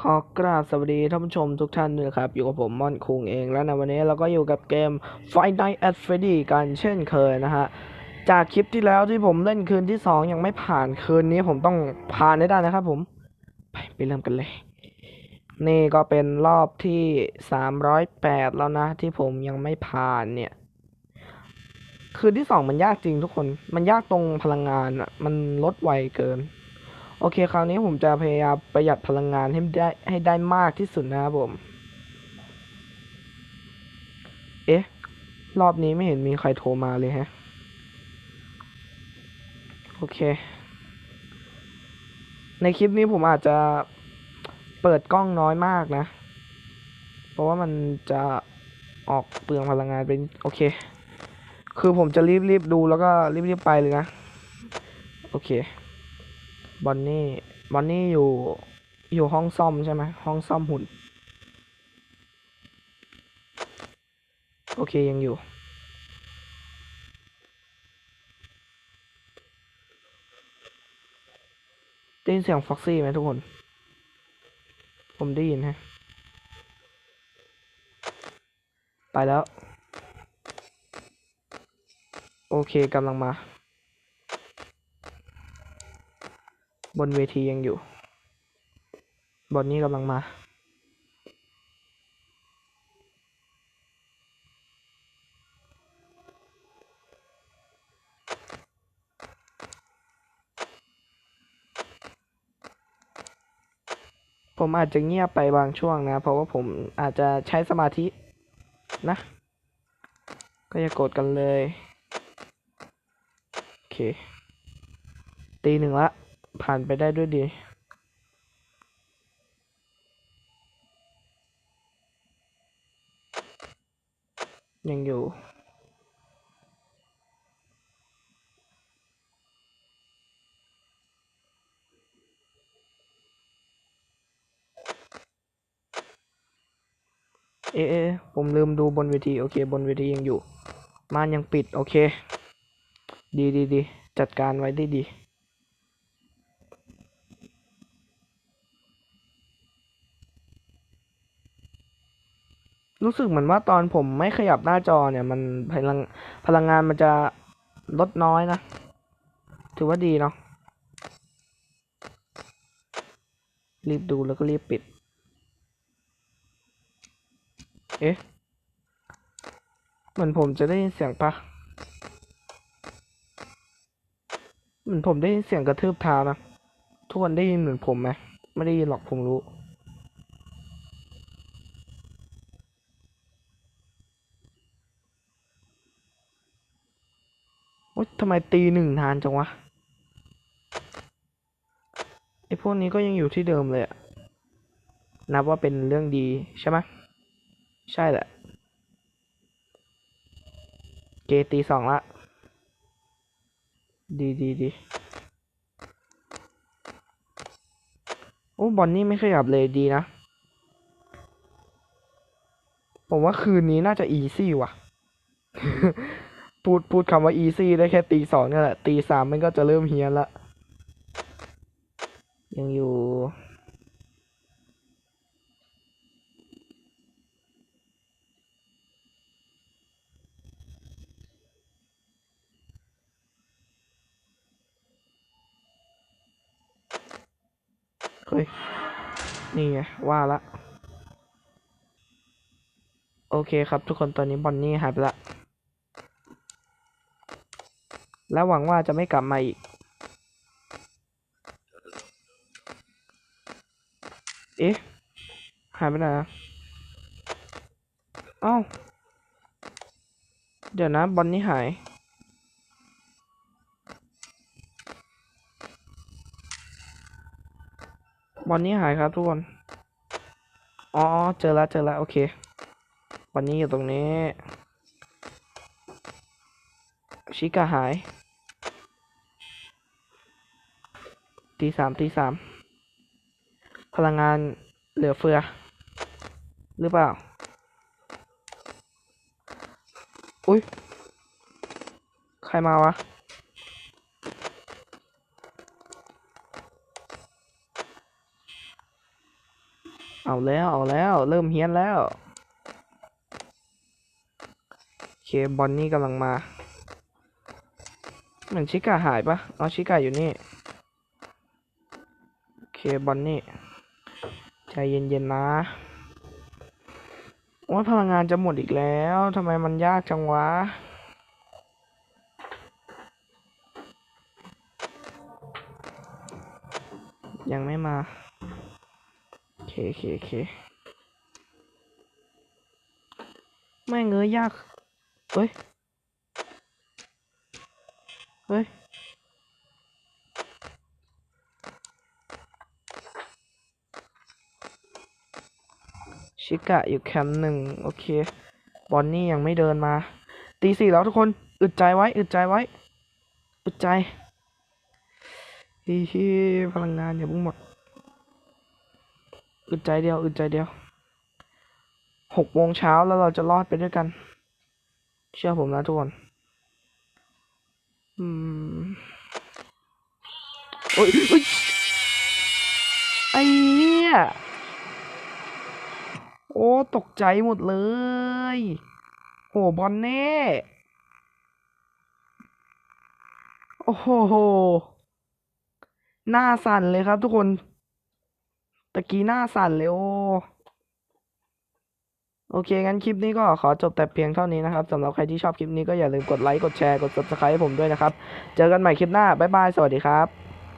ขอกราบสวัสดีท่านผู้ชมทุกท่านด้วยครับ อยู่กับผมม่อนคุงเองแล้วในวันนี้เราก็อยู่กับเกม Fight Night at Freddy กันเช่นเคยนะฮะ จากคลิปที่แล้วที่ผมเล่นคืนที่สองยังไม่ผ่านคืนนี้ผมต้องผ่านให้ได้นะครับผม ไปไปเริ่มกันเลย นี่ก็เป็นรอบที่สามร้อยแปดแล้วนะ ที่ผมยังไม่ผ่านเนี่ย คืนที่สองมันยากจริงทุกคนมันยากตรงพลังงานอะมันลดไวเกิน โอเคคราวนี้ผมจะพยายามประหยัดพลังงานให้ได้ให้ได้มากที่สุดนะครับผม เอ๊ะ รอบนี้ไม่เห็นมีใครโทรมาเลยฮะ โอเค ในคลิปนี้ผมอาจจะเปิดกล้องน้อยมากนะ เพราะว่ามันจะออกเปลืองพลังงานเป็นโอเค คือผมจะรีบรีบดูแล้วก็รีบรีบไปเลยนะ โอเค บอนนี่ บอนนี่อยู่ อยู่ห้องซ่อมใช่ไหม ห้องซ่อมหุ่น โอเคยังอยู่ ได้ยินเสียงฟ็อกซี่ไหมทุกคน ผมได้ยินฮะ ไปแล้ว โอเคกำลังมา บนเวทียังอยู่บนนี้กำลังมาผมอาจจะเงียบไปบางช่วงนะ เพราะว่าผมอาจจะใช้สมาธินะ ก็อย่าโกรธกันเลย โอเค ตีหนึ่งละ ผ่านไปได้ด้วยดี ยังอยู่เอ๊ะผมลืมดูบนเวที โอเค บนเวทียังอยู่ม่านยังปิด โอเค ดีดีดีจัดการไว้ได้ดี รู้สึกเหมือนว่าตอนผมไม่ขยับหน้าจอเนี่ย มันพลังพลังงานมันจะลดน้อยนะ ถือว่าดีเนาะรีบดูแล้วก็รีบปิด เอ๊ะ เหมือนผมจะได้ยินเสียงปะเหมือนผมได้ยินเสียงกระทืบเท้านะ ทุกคนได้ยินเหมือนผมไหม ไม่ได้ยินหรอกผมรู้ อ๊ยทำไมตีหนึ่งนานจังวะ ไอพวกนี้ก็ยังอยู่ที่เดิมเลยอะนับว่าเป็นเรื่องดีใช่ไหมใช่แหละ เกตีสองละ ดีดีดีโอ้บอลนี่ไม่ขยับเลยดีนะ ผมว่าคืนนี้น่าจะอีซี่ว่ะ พูดพูดคำว่าอีซี่ได้แค่ตีสองนี่แหละ ตีสามมันก็จะเริ่มเฮี้ยนละ ยังอยู่ เฮ้ย นี่ไง ว่าละ โอเคครับทุกคนตอนนี้บอนนี่หายไปละ และหวังว่าจะไม่กลับมาอีก เอ๊ะ หายไปไหนะเอ้า เดี๋ยวนะ บอลนี่หาย บอลนี่หายครับทุกคน อ๋อ เจอแล้วเจอแล้วโอเคบอลนี่อยู่ตรงนี้ ชิกาหาย ตีสามตีสาม พลังงานเหลือเฟือ หรือเปล่า อุ้ย ใครมาวะ เอาแล้ว เอาแล้ว เริ่มเฮี้ยนแล้ว เคบอนนี่กำลังมา เหมือนชิก้าหายปะอ๋อชิก้าอยู่นี่โอเคบอนนี่ใจเย็นๆนะโอ้ยพลังงานจะหมดอีกแล้วทำไมมันยากจังวะยังไม่มาโอเคโอเคโอเคไม่เงยยากเฮ้ย เฮ้ยชิกะอยู่แคมป์หนึ่งโอเค บอนนี่ยังไม่เดินมา ตีสี่แล้วทุกคน อึดใจไว้ อึดใจไว้ อึดใจเฮ้ยพลังงานอย่าเพิ่งหมด อึดใจเดียว อึดใจเดียว หกโมงเช้าแล้วเราจะรอดไปด้วยกัน เชื่อผมนะทุกคน อืมโอ้ยโอ้ยไอ้เหี้ยโอ้ ตกใจหมดเลย โห บอลเน่ โอ้โห หน้าสั่นเลยครับทุกคน ตะกี้หน้าสั่นเลยโอ้ โอเค งั้นคลิปนี้ก็ขอจบแต่เพียงเท่านี้นะครับสำหรับใครที่ชอบคลิปนี้ก็อย่าลืมกดไลค์ กดแชร์ กด subscribe ให้ผมด้วยนะครับ เจอกันใหม่คลิปหน้า บ๊ายบาย สวัสดีครับ